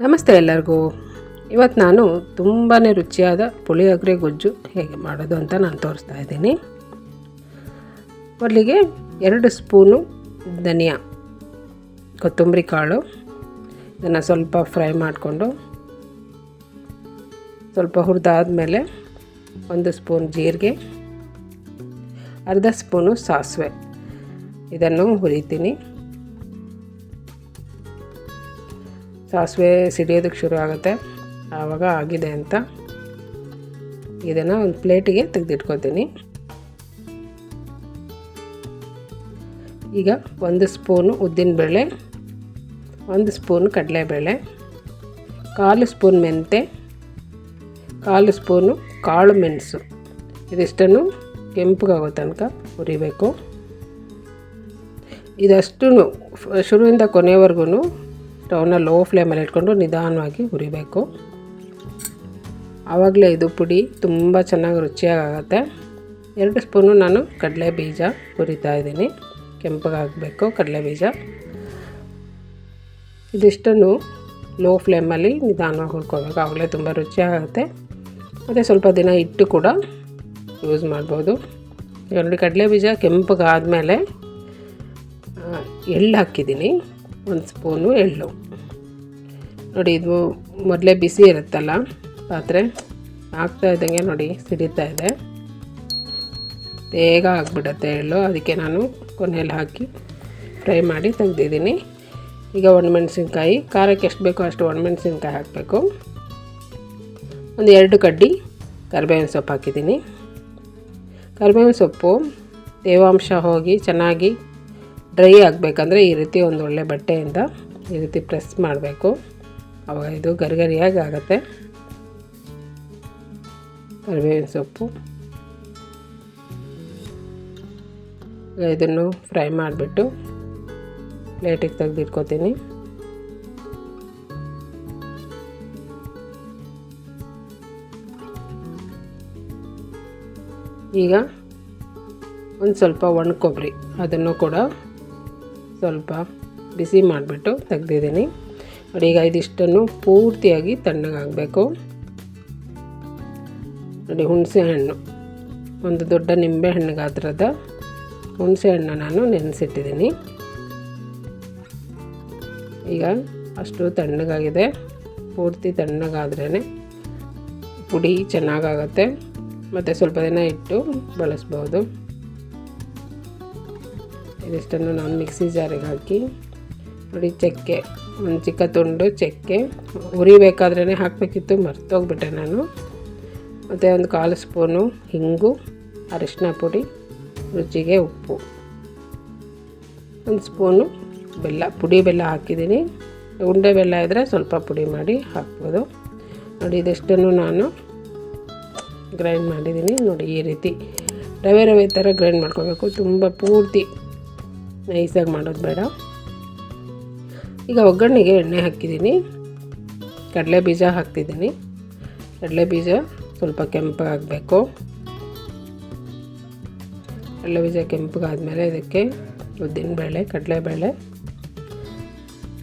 ನಮಸ್ತೆ ಎಲ್ಲರಿಗೂ. ಇವತ್ತು ನಾನು ತುಂಬಾ ರುಚಿಯಾದ ಪುಳಿಯೋಗರೆ ಗೊಜ್ಜು ಹೇಗೆ ಮಾಡೋದು ಅಂತ ನಾನು ತೋರಿಸ್ತಾ ಇದ್ದೀನಿ. ಮೊದಲಿಗೆ ಎರಡು ಸ್ಪೂನು ಧನಿಯಾ, ಕೊತ್ತಂಬರಿ ಕಾಳು, ಇದನ್ನು ಸ್ವಲ್ಪ ಫ್ರೈ ಮಾಡಿಕೊಂಡು ಸ್ವಲ್ಪ ಹುರಿದಾದ್ಮೇಲೆ ಒಂದು ಸ್ಪೂನ್ ಜೀರಿಗೆ, ಅರ್ಧ ಸ್ಪೂನು ಸಾಸಿವೆ. ಇದನ್ನು ಹುರಿತೀನಿ. ಸಾಸಿವೆ ಸಿಡಿಯೋದಕ್ಕೆ ಶುರು ಆಗುತ್ತೆ. ಆವಾಗ ಆಗಿದೆ ಅಂತ ಇದನ್ನು ಒಂದು ಪ್ಲೇಟಿಗೆ ತೆಗೆದಿಟ್ಕೊತೀನಿ. ಈಗ ಒಂದು ಸ್ಪೂನು ಉದ್ದಿನಬೇಳೆ, ಒಂದು ಸ್ಪೂನು ಕಡಲೆಬೇಳೆ, ಕಾಲು ಸ್ಪೂನ್ ಮೆಂತೆ, ಕಾಲು ಸ್ಪೂನು ಕಾಳು ಮೆಣಸು. ಇದಿಷ್ಟನ್ನು ಕೆಂಪಗಾಗೋ ತನಕ ಹುರಿಬೇಕು. ಇದಷ್ಟು ಶುರುವಿಂದ ಕೊನೆವರೆಗೂ ಸ್ಟವ್ನ ಲೋ ಫ್ಲೇಮಲ್ಲಿ ಇಟ್ಕೊಂಡು ನಿಧಾನವಾಗಿ ಹುರಿಬೇಕು. ಆವಾಗಲೇ ಇದು ಪುಡಿ ತುಂಬ ಚೆನ್ನಾಗಿ ರುಚಿಯಾಗುತ್ತೆ. ಎರಡು ಸ್ಪೂನು ನಾನು ಕಡಲೆ ಬೀಜ ಹುರಿತಾ ಇದ್ದೀನಿ. ಕೆಂಪಗಾಗಬೇಕು ಕಡಲೆ ಬೀಜ. ಇದಿಷ್ಟನ್ನು ಲೋ ಫ್ಲೇಮಲ್ಲಿ ನಿಧಾನವಾಗಿ ಹುರ್ಕೋಬೇಕು. ಆವಾಗಲೇ ತುಂಬ ರುಚಿಯಾಗುತ್ತೆ. ಮತ್ತು ಸ್ವಲ್ಪ ದಿನ ಇಟ್ಟು ಕೂಡ ಯೂಸ್ ಮಾಡ್ಬೋದು. ಎರಡು ಕಡಲೆ ಬೀಜ ಕೆಂಪಗಾದಮೇಲೆ ಎಳ್ಳು ಹಾಕಿದ್ದೀನಿ. ಒಂದು ಸ್ಪೂನು ಎಳ್ಳು. ನೋಡಿ, ಇದು ಮೊದಲೇ ಬಿಸಿ ಇರುತ್ತಲ್ಲ, ಪಾತ್ರೆ ಹಾಕ್ತಾ ಇದ್ದಂಗೆ ನೋಡಿ ಸಿಡಿತಾ ಇದೆ. ಬೇಗ ಆಗಿಬಿಡುತ್ತೆ ಎಳ್ಳು. ಅದಕ್ಕೆ ನಾನು ಕೊನೆಯಲ್ಲಿ ಹಾಕಿ ಫ್ರೈ ಮಾಡಿ ತೆಗ್ದಿದ್ದೀನಿ. ಈಗ ಒಣಮೆಣ್ಸಿನ್ಕಾಯಿ, ಖಾರಕ್ಕೆ ಎಷ್ಟು ಬೇಕೋ ಅಷ್ಟು ಒಣಮೆಣ್ಸಿನ್ಕಾಯಿ ಹಾಕಬೇಕು. ಒಂದು ಎರಡು ಕಡ್ಡಿ ಕರಿಬೇವಿನ ಸೊಪ್ಪು ಹಾಕಿದ್ದೀನಿ. ಕರಿಬೇವಿನ ಸೊಪ್ಪು ತೇವಾಂಶ ಹೋಗಿ ಚೆನ್ನಾಗಿ ಡ್ರೈ ಆಗಬೇಕಂದ್ರೆ ಈ ರೀತಿ ಒಂದು ಒಳ್ಳೆ ಬಟ್ಟೆಯಿಂದ ಈ ರೀತಿ ಪ್ರೆಸ್ ಮಾಡಬೇಕು. ಅವಾಗ ಇದು ಗರಿಗರಿಯಾಗಿ ಆಗುತ್ತೆ. ಕರಿಬೇವಿನ ಸೊಪ್ಪು. ಇದನ್ನು ಫ್ರೈ ಮಾಡಿಬಿಟ್ಟು ಪ್ಲೇಟಿಗೆ ತೆಗೆದಿಟ್ಕೋತೀನಿ. ಈಗ ಒಂದು ಸ್ವಲ್ಪ ಒಣ ಕೊಬ್ಬರಿ ಅದನ್ನು ಕೂಡ ಸ್ವಲ್ಪ ಬಿಸಿ ಮಾಡಿಬಿಟ್ಟು ತೆಗ್ದಿದ್ದೀನಿ. ನೋಡಿ, ಈಗ ಇದಿಷ್ಟನ್ನು ಪೂರ್ತಿಯಾಗಿ ತಣ್ಣಗಾಗಬೇಕು. ನೋಡಿ, ಹುಣಸೆ ಹಣ್ಣು. ಒಂದು ದೊಡ್ಡ ನಿಂಬೆ ಹಣ್ಣು ಗಾತ್ರದ ಹುಣಸೆ ಹಣ್ಣು ನಾನು ನೆನೆಸಿಟ್ಟಿದ್ದೀನಿ. ಈಗ ಅಷ್ಟು ತಣ್ಣಗಾಗಿದೆ. ಪೂರ್ತಿ ತಣ್ಣಗಾದ್ರೇ ಪುಡಿ ಚೆನ್ನಾಗಾಗತ್ತೆ. ಮತ್ತು ಸ್ವಲ್ಪ ದಿನ ಇಟ್ಟು ಬಳಸ್ಬೋದು. ಇದಿಷ್ಟನ್ನು ನಾನು ಮಿಕ್ಸಿ ಜಾರಿಗೆ ಹಾಕಿ ನೋಡಿ ಚಕ್ಕೆ, ಒಂದು ಚಿಕ್ಕ ತುಂಡು ಚಕ್ಕೆ. ಉರಿಬೇಕಾದ್ರೇ ಹಾಕಬೇಕಿತ್ತು, ಮರ್ತೋಗ್ಬಿಟ್ಟೆ ನಾನು. ಮತ್ತು ಒಂದು ಕಾಲು ಸ್ಪೂನು ಹಿಂಗು, ಅರಿಶಿನ ಪುಡಿ, ರುಚಿಗೆ ಉಪ್ಪು. ಒಂದು ಸ್ಪೂನು ಬೆಲ್ಲ, ಪುಡಿ ಬೆಲ್ಲ ಹಾಕಿದ್ದೀನಿ. ಉಂಡೆ ಬೆಲ್ಲ ಇದ್ದರೆ ಸ್ವಲ್ಪ ಪುಡಿ ಮಾಡಿ ಹಾಕ್ಬೋದು. ನೋಡಿ ಇದಿಷ್ಟನ್ನು ನಾನು ಗ್ರೈಂಡ್ ಮಾಡಿದ್ದೀನಿ. ನೋಡಿ ಈ ರೀತಿ ರವೆ ರವೆ ಥರ ಗ್ರೈಂಡ್ ಮಾಡ್ಕೋಬೇಕು. ತುಂಬ ಪೂರ್ತಿ ನೈಸಾಗಿ ಮಾಡೋದು ಬೇಡ. ಈಗ ಒಗ್ಗರಣೆಗೆ ಎಣ್ಣೆ ಹಾಕಿದ್ದೀನಿ. ಕಡಲೆ ಬೀಜ ಹಾಕ್ತಿದ್ದೀನಿ. ಕಡಲೆ ಬೀಜ ಸ್ವಲ್ಪ ಕೆಂಪಾಗಬೇಕು ಕಡಲೆ ಬೀಜ ಕೆಂಪಗಾದ್ಮೇಲೆ ಇದಕ್ಕೆ ಉದ್ದಿನಬೇಳೆ, ಕಡಲೆಬೇಳೆ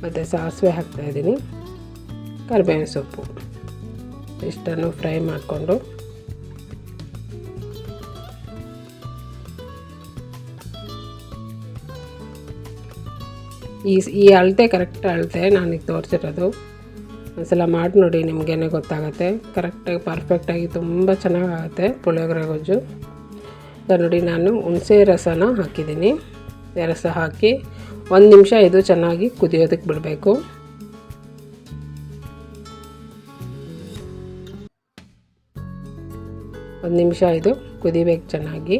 ಮತ್ತು ಸಾಸಿವೆ ಹಾಕ್ತಾಯಿದ್ದೀನಿ ಕರಿಬೇವಿನ ಸೊಪ್ಪು. ಇಷ್ಟನ್ನು ಫ್ರೈ ಮಾಡಿಕೊಂಡು ಈ ಈ ಅಳತೆ ಕರೆಕ್ಟ್ ಅಳತೆ ನಾನೀಗ ತೋರಿಸಿರೋದು. ಒಂದ್ಸಲ ಮಾಡಿ ನೋಡಿ ನಿಮಗೇನೆ ಗೊತ್ತಾಗುತ್ತೆ. ಕರೆಕ್ಟಾಗಿ ಪರ್ಫೆಕ್ಟಾಗಿ ತುಂಬ ಚೆನ್ನಾಗಾಗುತ್ತೆ ಪುಳಿಯೋಗರೆ ಗೊಜ್ಜು. ನೋಡಿ ನಾನು ಹುಣಸೆ ರಸನ ಹಾಕಿದ್ದೀನಿ. ರಸ ಹಾಕಿ ಒಂದು ನಿಮಿಷ ಇದು ಚೆನ್ನಾಗಿ ಕುದಿಯೋದಕ್ಕೆ ಬಿಡಬೇಕು. ಒಂದು ನಿಮಿಷ ಇದು ಕುದಿಬೇಕು ಚೆನ್ನಾಗಿ.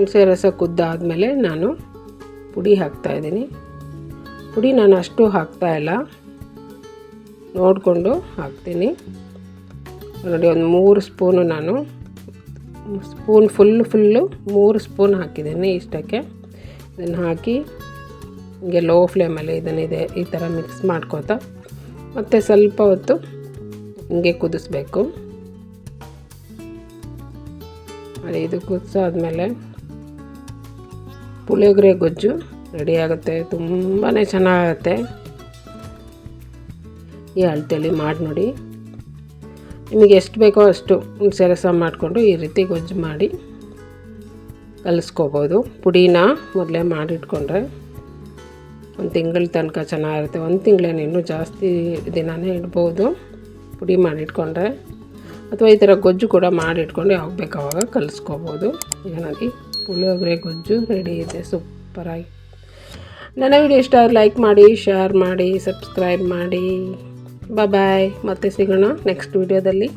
ಹುಣಸೆ ರಸ ಕುದ್ದಾದಮೇಲೆ ನಾನು ಪುಡಿ ಹಾಕ್ತಾಯಿದ್ದೀನಿ ಪುಡಿ ನಾನು ಅಷ್ಟು ಹಾಕ್ತಾಯಿಲ್ಲ ನೋಡಿಕೊಂಡು ಹಾಕ್ತೀನಿ. ನೋಡಿ, ಒಂದು ಮೂರು ಸ್ಪೂನು ನಾನು ಸ್ಪೂನ್ ಫುಲ್ ಫುಲ್ಲು ಮೂರು ಸ್ಪೂನ್ ಹಾಕಿದ್ದೀನಿ ಇಷ್ಟಕ್ಕೆ. ಇದನ್ನು ಹಾಕಿ ಹಿಂಗೆ ಲೋ ಫ್ಲೇಮಲ್ಲಿ ಇದನ್ನಿದೆ ಈ ಥರ ಮಿಕ್ಸ್ ಮಾಡ್ಕೋತಾ, ಮತ್ತು ಸ್ವಲ್ಪ ಹೊತ್ತು ಹಿಂಗೆ ಕುದಿಸ್ಬೇಕು. ಇದು ಕುದಿಸಾದ್ಮೇಲೆ ಪುಳಿಯೋಗರೆ ಗೊಜ್ಜು ರೆಡಿ ಆಗುತ್ತೆ. ತುಂಬಾ ಚೆನ್ನಾಗುತ್ತೆ. ಈ ಅಳತೆಯಲ್ಲಿ ಮಾಡಿ ನೋಡಿ. ನಿಮಗೆ ಎಷ್ಟು ಬೇಕೋ ಅಷ್ಟು ಸೆರಸ ರಸ ಮಾಡಿಕೊಂಡು ಈ ರೀತಿ ಗೊಜ್ಜು ಮಾಡಿ ಕಲಿಸ್ಕೋಬೋದು. ಪುಡಿನ ಮೊದಲೇ ಮಾಡಿಟ್ಕೊಂಡ್ರೆ ಒಂದು ತಿಂಗಳ ತನಕ ಚೆನ್ನಾಗಿರುತ್ತೆ. ಒಂದು ತಿಂಗಳೇನು ಇನ್ನೂ ಜಾಸ್ತಿ ದಿನವೇ ಇಡ್ಬೋದು. ಪುಡಿ ಮಾಡಿಟ್ಕೊಂಡ್ರೆ ಅಥವಾ ಈ ಥರ ಗೊಜ್ಜು ಕೂಡ ಮಾಡಿಟ್ಕೊಂಡು ಯಾವಾಗ ಬೇಕು ಅವಾಗ ಕಲಿಸ್ಕೋಬೋದು. ಏನಾಗಿ ಪುಳಿಯೋಗರೆ ಗೊಜ್ಜು ರೆಡಿ ಇದೆ ಸೂಪರಾಗಿ ನನ್ನ ವಿಡಿಯೋ ಇಷ್ಟ ಲೈಕ್ ಮಾಡಿ ಶೇರ್ ಮಾಡಿ ಸಬ್ಸ್ಕ್ರೈಬ್ ಮಾಡಿ. ಬಾಯ್ ಮತ್ತೆ ಸಿಗೋಣ ನೆಕ್ಸ್ಟ್ ವಿಡಿಯೋದಲ್ಲಿ